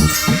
Música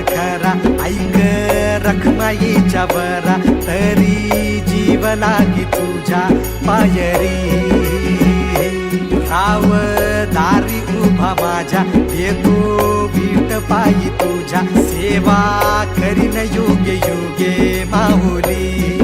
खरा. ऐक रखमाईच्या बरा तरी जीव लागी तुझ्या पायरी. राव दारी उभा माझ्या. येतो बीट पायी तुझ्या. सेवा करीन योगे योगे माहुली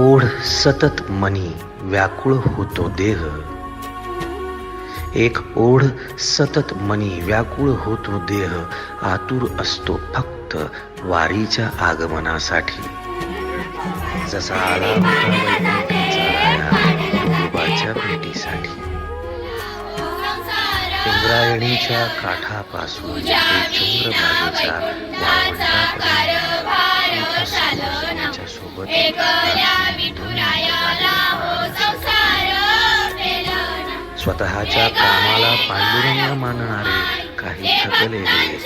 ओढ सतत मनी व्याकुळ होतो देह. एक ओढ सतत मनी व्याकुळ होतो देह. आतुर असतो फक्त वारीच्या आगमनासाठी. जसा आला होता भेटीसाठी. इंद्रायणीच्या काठापासून ते चंद्रभागेच्या वाळवंटापर्यंत स्वतःच्या कामाला पांडुरंग मानणारे काही थकलेले